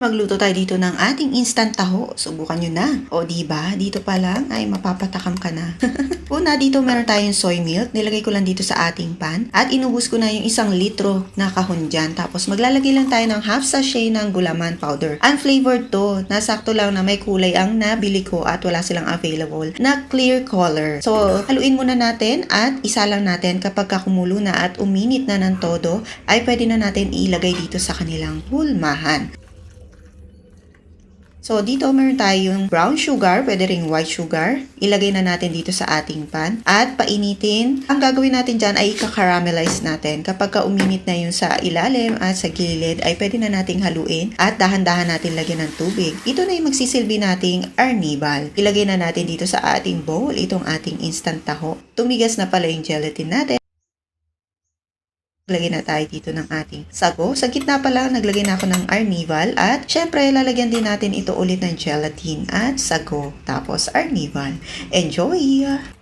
Magluto tayo dito ng ating instant taho. Subukan nyo na. O di ba? Dito pa lang ay mapapatakam ka na. Una dito meron tayong soy milk. Nilagay ko lang dito sa ating pan. At inubos ko na yung isang litro na kahon dyan. Tapos maglalagay lang tayo ng half sachet ng gulaman powder. Unflavored to. Nasakto lang na may kulay ang nabili ko at wala silang available na clear color. So haluin muna natin at isa lang natin kapag kakumulo na at uminit na ng todo ay pwede na natin ilagay dito sa kanilang hulmahan. So, dito meron tayong brown sugar, pwede ring white sugar. Ilagay na natin dito sa ating pan. At painitin. Ang gagawin natin dyan ay ika-caramelize natin. Kapag ka uminit na yung sa ilalim at sa gilid, ay pwede na nating haluin at dahan-dahan natin lagyan ng tubig. Ito na yung magsisilbi nating arnibal. Ilagay na natin dito sa ating bowl itong ating instant taho. Tumigas na pala yung gelatin natin. Lagyan na tayo dito ng ating sago. Sa gitna pa lang, naglagay na ako ng arnival. At syempre, lalagyan din natin ito ulit ng gelatin at sago. Tapos arnival. Enjoy!